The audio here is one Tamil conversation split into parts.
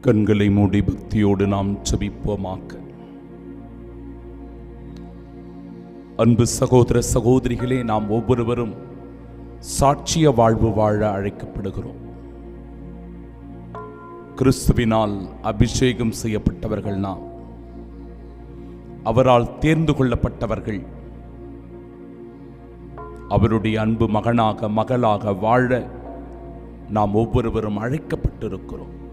கண்களை மூடி பக்தியோடு நாம் செபிப்போமாக்க அன்பு சகோதர சகோதரிகளே நாம் ஒவ்வொருவரும் சாட்சிய வாழ்வு வாழ அழைக்கப்படுகிறோம். கிறிஸ்துவினால் அபிஷேகம் செய்யப்பட்டவர்கள் நாம். அவரால் தேர்ந்து கொள்ளப்பட்டவர்கள். அவருடைய அன்பு மகனாக மகளாக வாழ நாம் ஒவ்வொருவரும் அழைக்கப்பட்டிருக்கிறோம்.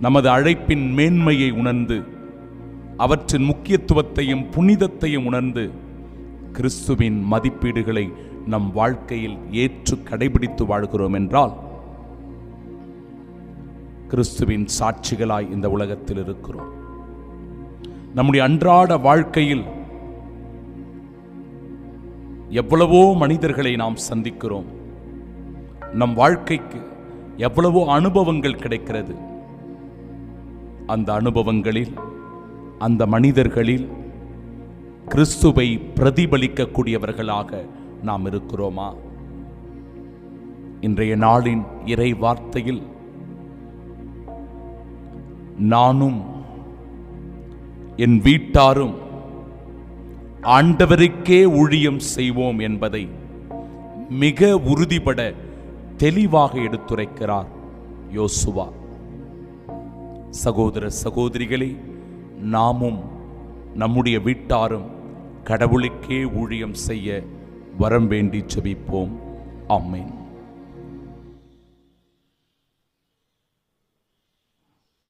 நமது அழைப்பின் மேன்மையை உணர்ந்து அவற்றின் முக்கியத்துவத்தையும் புனிதத்தையும் உணர்ந்து கிறிஸ்துவின் மதிப்பீடுகளை நம் வாழ்க்கையில் ஏற்று கடைபிடித்து வாழ்கிறோம் என்றால் கிறிஸ்துவின் சாட்சிகளாய் இந்த உலகத்தில் இருக்கிறோம். நம்முடைய அன்றாட வாழ்க்கையில் எவ்வளவோ மனிதர்களை நாம் சந்திக்கிறோம். நம் வாழ்க்கைக்கு எவ்வளவோ அனுபவங்கள் கிடைக்கிறது. அந்த அனுபவங்களில் அந்த மனிதர்களில் கிறிஸ்துவை பிரதிபலிக்கக்கூடியவர்களாக நாம் இருக்கிறோமா? இன்றைய நாளின் இறை வார்த்தையில் நானும் என் வீட்டாரும் ஆண்டவருக்கே ஊழியம் செய்வோம் என்பதை மிக உறுதிபட தெளிவாக எடுத்துரைக்கிறார் யோசுவா. சகோதர சகோதரிகளே நாமும் நம்முடைய வீட்டாரும் கடவுளுக்கே ஊழியம் செய்ய வரம் வேண்டி செபிப்போம் ஆமேன்.